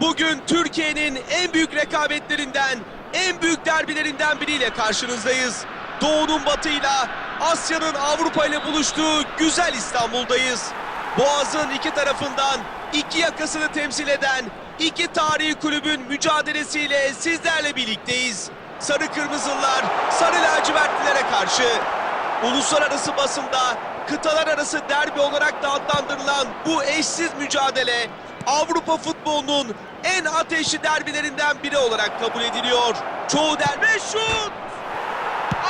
Bugün Türkiye'nin en büyük rekabetlerinden, en büyük derbilerinden biriyle karşınızdayız. Doğu'nun batıyla, Asya'nın Avrupa ile buluştuğu güzel İstanbul'dayız. Boğaz'ın iki tarafından iki yakasını temsil eden iki tarihi kulübün mücadelesiyle sizlerle birlikteyiz. Sarı Kırmızılar, Sarı Lacivertlilere karşı Uluslararası basında kıtalar arası derbi olarak da adlandırılan bu eşsiz mücadele Avrupa futbolunun en ateşli derbilerinden biri olarak kabul ediliyor. Çoğu derbi şut!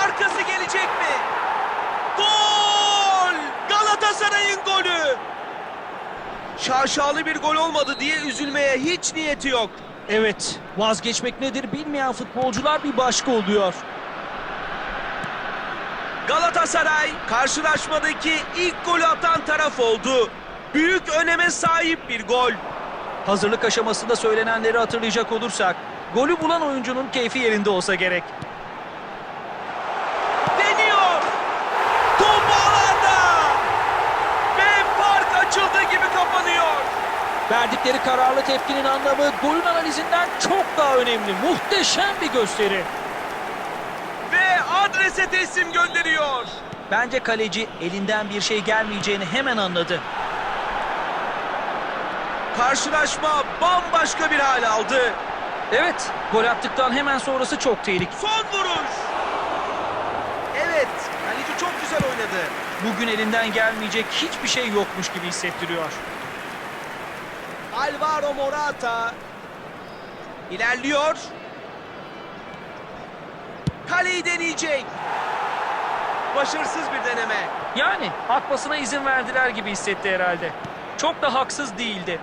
Arkası gelecek mi? Gol! Galatasaray'ın golü! Şaşalı bir gol olmadı diye üzülmeye hiç niyeti yok. Evet, vazgeçmek nedir bilmeyen futbolcular bir başka oluyor. Galatasaray karşılaşmadaki ilk golü atan taraf oldu. Büyük öneme sahip bir gol. Hazırlık aşamasında söylenenleri hatırlayacak olursak, golü bulan oyuncunun keyfi yerinde olsa gerek. Deniyor. Top ağlarda. Ve fark açıldığı gibi kapanıyor. Verdikleri kararlı tepkinin anlamı golün analizinden çok daha önemli. Muhteşem bir gösteri. Ve adrese teslim gönderiyor. Bence kaleci elinden bir şey gelmeyeceğini hemen anladı. Karşılaşma bambaşka bir hal aldı. Evet, gol attıktan hemen sonrası çok tehlikeli. Son vuruş. Evet, kaleci çok güzel oynadı. Bugün elinden gelmeyecek hiçbir şey yokmuş gibi hissettiriyor. Alvaro Morata ilerliyor. Kaleyi deneyecek. Başarısız bir deneme. Yani atmasına izin verdiler gibi hissetti herhalde. Çok da haksız değildi.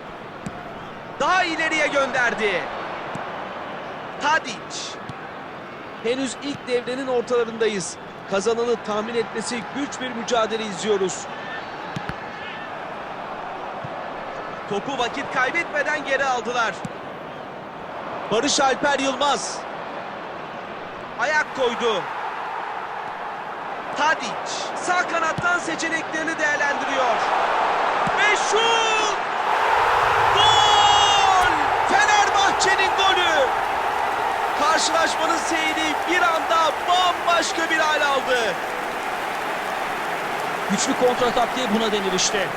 Daha ileriye gönderdi. Tadic. Henüz ilk devrenin ortalarındayız. Kazananı tahmin etmesi güç bir mücadele izliyoruz. Topu vakit kaybetmeden geri aldılar. Barış Alper Yılmaz. Ayak koydu. Tadic sağ kanattan seçeneklerini değerlendiriyor. Ve şut! Gol! Fenerbahçe'nin golü! Karşılaşmanın seyri bir anda bambaşka bir hal aldı. Güçlü kontra taktiği buna denir işte.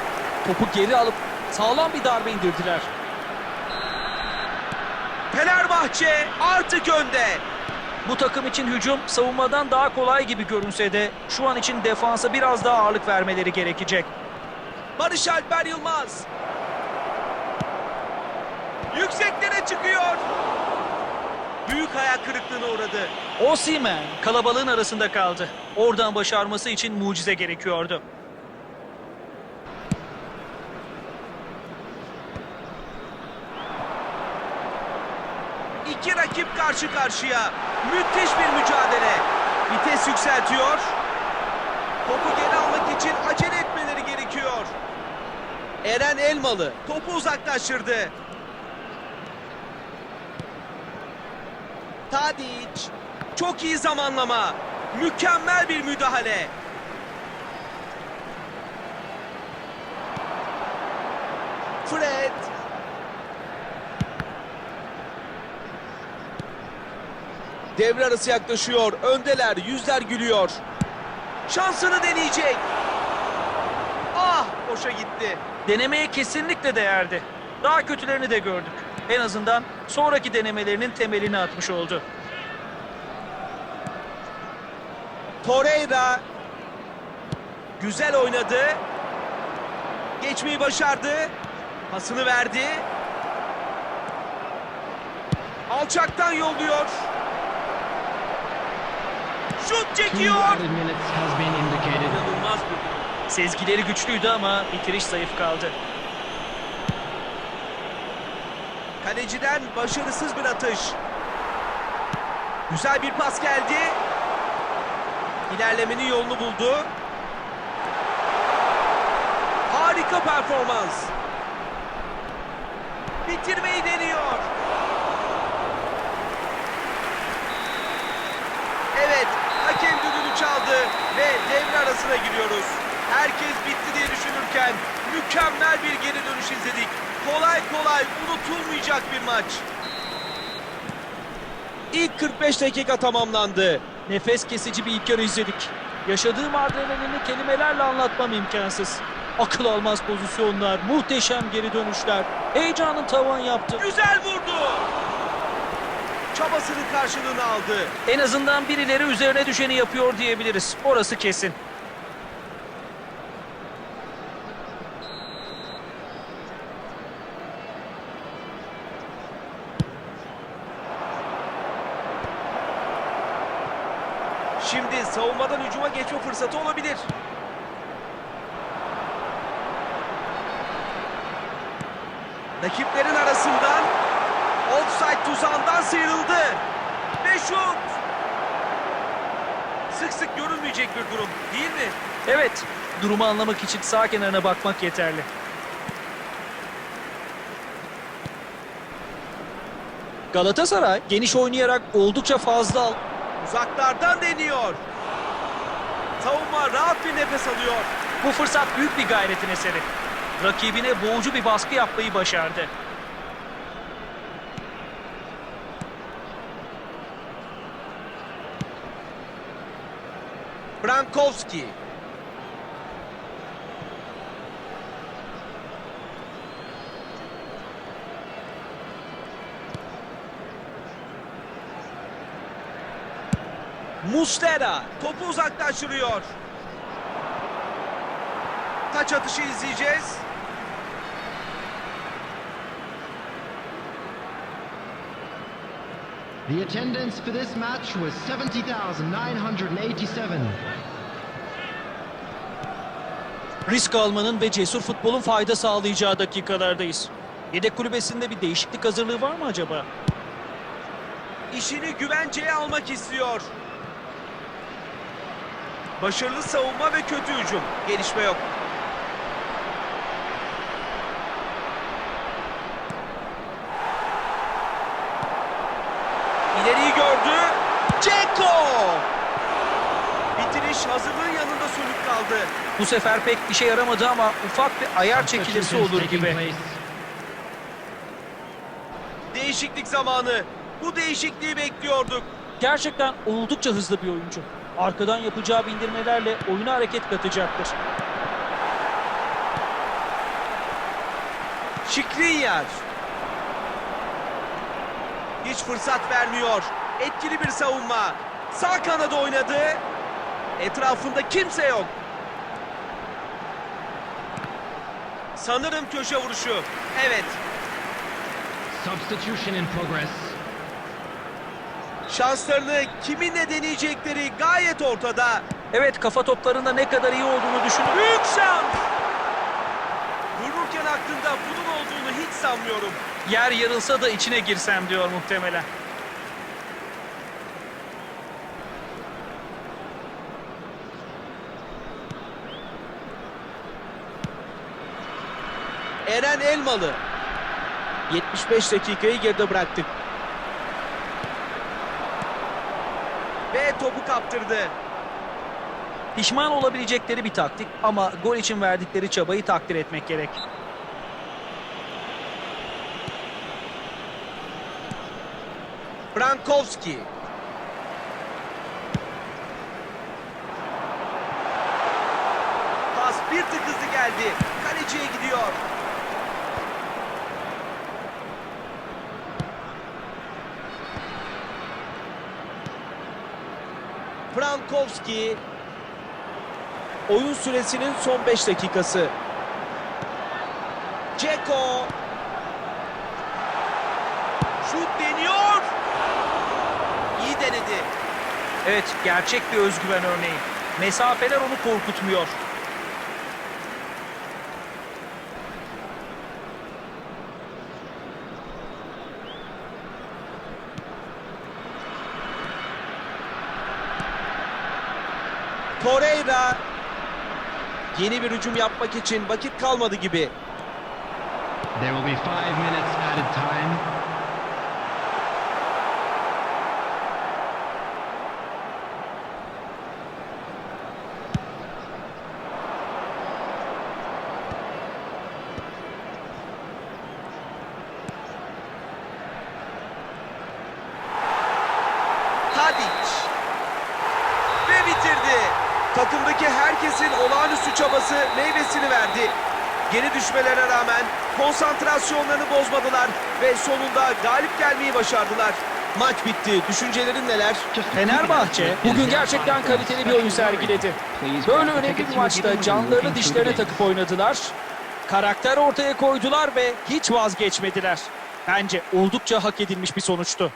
Topu geri alıp sağlam bir darbe indirdiler. Fenerbahçe artık önde. Bu takım için hücum savunmadan daha kolay gibi görünse de şu an için defansa biraz daha ağırlık vermeleri gerekecek. Barış Alper Yılmaz. Yükseklere çıkıyor. Büyük hayal kırıklığına uğradı. Osimhen kalabalığın arasında kaldı. Oradan başarması için mucize gerekiyordu. İki rakip karşı karşıya. Müthiş bir mücadele. Vites yükseltiyor. Topu geri almak için acele etmeleri gerekiyor. Eren Elmalı topu uzaklaştırdı. Tadic. Çok iyi zamanlama. Mükemmel bir müdahale. Fred. Devre arası yaklaşıyor. Öndeler. Yüzler gülüyor. Şansını deneyecek. Ah boşa gitti. Denemeye kesinlikle değerdi. Daha kötülerini de gördük. En azından sonraki denemelerinin temelini atmış oldu. Torreira güzel oynadı. Geçmeyi başardı. Pasını verdi. Alçaktan yolluyor. Şut çekiyor. İnanılmaz bir Sezgileri güçlüydü ama bitiriş zayıf kaldı. Kaleciden başarısız bir atış. Güzel bir pas geldi. İlerlemenin yolunu buldu. Harika performans. Bitirmeyi deniyor. Evet, hakem düdüğünü çaldı ve devre arasına giriyoruz. Herkes bitti diye düşünürken mükemmel bir geri dönüş izledik. Kolay kolay unutulmayacak bir maç. İlk 45 dakika tamamlandı. Nefes kesici bir ilk yarı izledik. Yaşadığım adrenalini kelimelerle anlatmam imkansız. Akıl almaz pozisyonlar, muhteşem geri dönüşler, heyecanın tavan yaptı. Güzel vurdu. Çabasının karşılığını aldı. En azından birileri üzerine düşeni yapıyor diyebiliriz. Orası kesin. Savunmadan hücuma geçme fırsatı olabilir. Rakiplerin arasından offside tuzağından sıyrıldı. Ve şut. Sık sık görülmeyecek bir durum değil mi? Evet, durumu anlamak için sağ kenarına bakmak yeterli. Galatasaray geniş oynayarak oldukça fazla Uzaklardan deniyor. Savunma rahat bir nefes alıyor. Bu fırsat büyük bir gayretin eseri. Rakibine boğucu bir baskı yapmayı başardı. Brankowski. Mustera topu uzaklaştırıyor. Taç atışı izleyeceğiz. The attendance for this match was 70,987. Risk almanın ve cesur futbolun fayda sağlayacağı dakikalardayız. Yedek kulübesinde bir değişiklik hazırlığı var mı acaba? İşini güvenceye almak istiyor. Başarılı savunma ve kötü hücum. Gelişme yok. İleriyi gördü. Ceko! Bitiriş hazırlığın yanında sönük kaldı. Bu sefer pek işe yaramadı ama ufak bir ayar çekilirse Substitutions olur gibi. Değişiklik zamanı. Bu değişikliği bekliyorduk. Gerçekten oldukça hızlı bir oyuncu. Arkadan yapacağı bindirmelerle oyuna hareket katacaktır. Şikrinyar. Hiç fırsat vermiyor. Etkili bir savunma. Sağ kanada oynadı. Etrafında kimse yok. Sanırım köşe vuruşu. Evet. Substitution in progress. Şanslarını kiminle deneyecekleri gayet ortada. Evet kafa toplarında ne kadar iyi olduğunu düşünün. Büyük şans. Vururken aklında bunun olduğunu hiç sanmıyorum. Yer yarılsa da içine girsem diyor muhtemelen. Eren Elmalı. 75 dakikayı geride bıraktık. Ve topu kaptırdı. Pişman olabilecekleri bir taktik ama gol için verdikleri çabayı takdir etmek gerek. Brankowski. Pas bir tık hızlı geldi. Kaleciye gidiyor. Brankowski. Oyun süresinin son 5 dakikası. Ceko. Şut deniyor. İyi denedi. Evet gerçek bir özgüven örneği. Mesafeler onu korkutmuyor. Torreira yeni bir hücum yapmak için vakit kalmadı gibi. There will be five minutes added time. Tadic ve bitirdi. Takımdaki herkesin olağanüstü çabası meyvesini verdi. Geri düşmelere rağmen konsantrasyonlarını bozmadılar ve sonunda galip gelmeyi başardılar. Maç bitti. Düşüncelerin neler? Fenerbahçe bugün gerçekten kaliteli bir oyun sergiledi. Böyle önemli bir maçta canlarını dişlerine takıp oynadılar. Karakter ortaya koydular ve hiç vazgeçmediler. Bence oldukça hak edilmiş bir sonuçtu.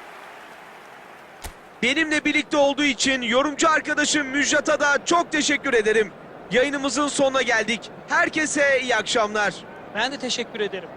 Benimle birlikte olduğu için yorumcu arkadaşım Müjdat'a da çok teşekkür ederim. Yayınımızın sonuna geldik. Herkese iyi akşamlar. Ben de teşekkür ederim.